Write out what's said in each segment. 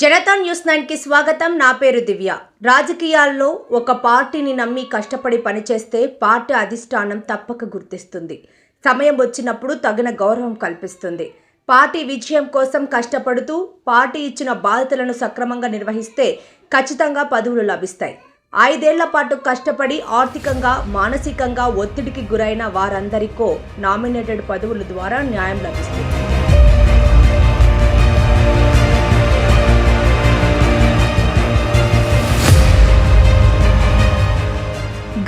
Janata news నైన్కి స్వాగతం. నా పేరు దివ్య. రాజకీయాల్లో ఒక పార్టీని నమ్మి కష్టపడి పనిచేస్తే పార్టీ అధిష్టానం తప్పక గుర్తిస్తుంది. సమయం వచ్చినప్పుడు తగిన గౌరవం కల్పిస్తుంది. పార్టీ విజయం కోసం కష్టపడుతూ పార్టీ ఇచ్చిన బాధ్యతలను సక్రమంగా నిర్వహిస్తే ఖచ్చితంగా పదవులు లభిస్తాయి. ఐదేళ్ళ పాటు కష్టపడి ఆర్థికంగా మానసికంగా ఒత్తిడికి గురైన వారందరికో నామినేటెడ్ పదవుల ద్వారా న్యాయం లభిస్తుంది.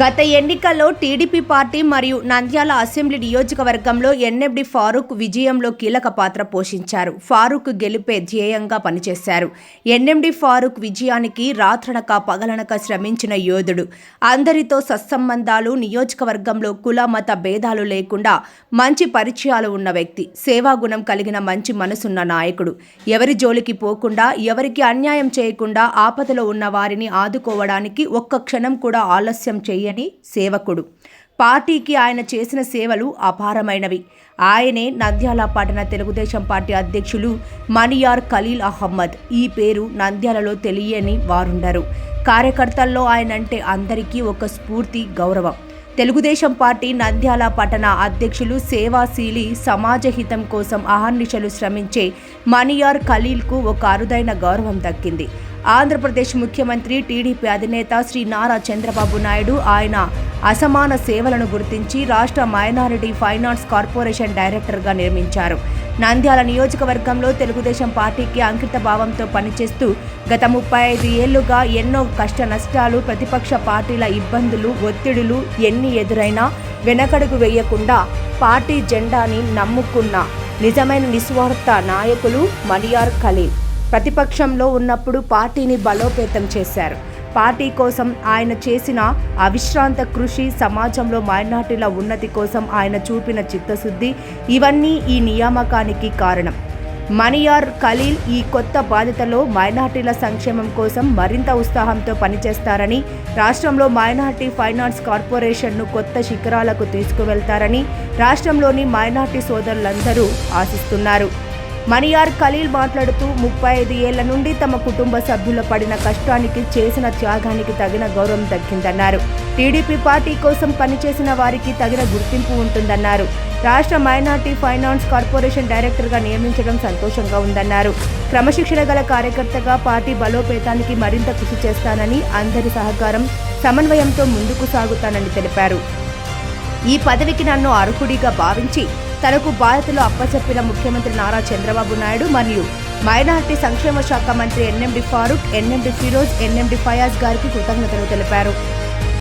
గత ఎన్నికల్లో టీడీపీ పార్టీ మరియు నంద్యాల అసెంబ్లీ నియోజకవర్గంలో ఎన్ఎఫ్డి ఫారూక్ విజయంలో కీలక పాత్ర పోషించారు. ఫారూక్ గెలిపే ధ్యేయంగా పనిచేశారు. ఎన్ఎండి ఫారూక్ విజయానికి రాత్రనక పగలనక శ్రమించిన యోధుడు. అందరితో సత్సంబంధాలు నియోజకవర్గంలో కుల మత భేదాలు లేకుండా మంచి పరిచయాలు ఉన్న వ్యక్తి. సేవాగుణం కలిగిన మంచి మనసున్న నాయకుడు. ఎవరి జోలికి పోకుండా ఎవరికి అన్యాయం చేయకుండా ఆపదలో ఉన్న వారిని ఆదుకోవడానికి ఒక్క క్షణం కూడా ఆలస్యం చేయ అని సేవకుడు. పార్టీకి ఆయన చేసిన సేవలు అపారమైనవి. ఆయనే నంద్యాల పట్టణ తెలుగుదేశం పార్టీ అధ్యక్షులు మనియార్ ఖలీల్ అహ్మద్. ఈ పేరు నంద్యాలలో తెలియని వారుండరు. కార్యకర్తల్లో ఆయనంటే అందరికీ ఒక స్ఫూర్తి గౌరవం. తెలుగుదేశం పార్టీ నంద్యాల పట్టణ అధ్యక్షులు సేవాశీలి సమాజ హితం కోసం అహర్నిశలు శ్రమించే మణియార్ ఖలీల్కు ఒక అరుదైన గౌరవం దక్కింది. ఆంధ్రప్రదేశ్ ముఖ్యమంత్రి టీడీపీ అధినేత శ్రీ నారా చంద్రబాబు నాయుడు ఆయన అసమాన సేవలను గుర్తించి రాష్ట్ర మైనారిటీ ఫైనాన్స్ కార్పొరేషన్ డైరెక్టర్గా నిర్మించారు. నంద్యాల నియోజకవర్గంలో తెలుగుదేశం పార్టీకి అంకిత భావంతో పనిచేస్తూ గత ముప్పై ఐదు ఏళ్ళుగా ఎన్నో కష్ట నష్టాలు ప్రతిపక్ష పార్టీల ఇబ్బందులు ఒత్తిడులు ఎన్ని ఎదురైనా వెనకడుగు వేయకుండా పార్టీ జెండాని నమ్ముకున్న నిజమైన నిస్వార్థ నాయకులు మనియార్ ఖలీల్. ప్రతిపక్షంలో ఉన్నప్పుడు పార్టీని బలోపేతం చేశారు. పార్టీ కోసం ఆయన చేసిన అవిశ్రాంత కృషి సమాజంలో మైనార్టీల ఉన్నతి కోసం ఆయన చూపిన చిత్తశుద్ధి ఇవన్నీ ఈ నియామకానికి కారణం. మణియార్ ఖలీల్ ఈ కొత్త బాధ్యతలో మైనార్టీల సంక్షేమం కోసం మరింత ఉత్సాహంతో పనిచేస్తారని రాష్ట్రంలో మైనార్టీ ఫైనాన్స్ కార్పొరేషన్ను కొత్త శిఖరాలకు తీసుకువెళ్తారని రాష్ట్రంలోని మైనార్టీ సోదరులందరూ ఆశిస్తున్నారు. మనియార్ ఖలీల్ మాట్లాడుతూ ముప్పై ఐదు ఏళ్ళ నుండి తమ కుటుంబ సభ్యుల పడిన కష్టానికి చేసిన త్యాగానికి తగిన గౌరవం దక్కిందన్నారు. టీడీపీ పార్టీ కోసం పనిచేసిన వారికి తగిన గుర్తింపు ఉంటుందన్నారు. రాష్ట్ర మైనార్టీ ఫైనాన్స్ కార్పొరేషన్ డైరెక్టర్గా నియమించడం సంతోషంగా ఉందన్నారు. క్రమశిక్షణ గల కార్యకర్తగా పార్టీ బలోపేతానికి మరింత కృషి చేస్తానని అందరి సహకారం సమన్వయంతో ముందుకు సాగుతానని తెలిపారు. ఈ పదవికి నన్ను అర్హుడిగా భావించి తనకు బాధ్యతలు అప్పచెప్పిన ముఖ్యమంత్రి నారా చంద్రబాబు నాయుడు మరియు మైనార్టీ సంక్షేమ శాఖ మంత్రి NMD Farooq NMD Firoz NMD Fayaz గారికి కృతజ్ఞతలు తెలిపారు.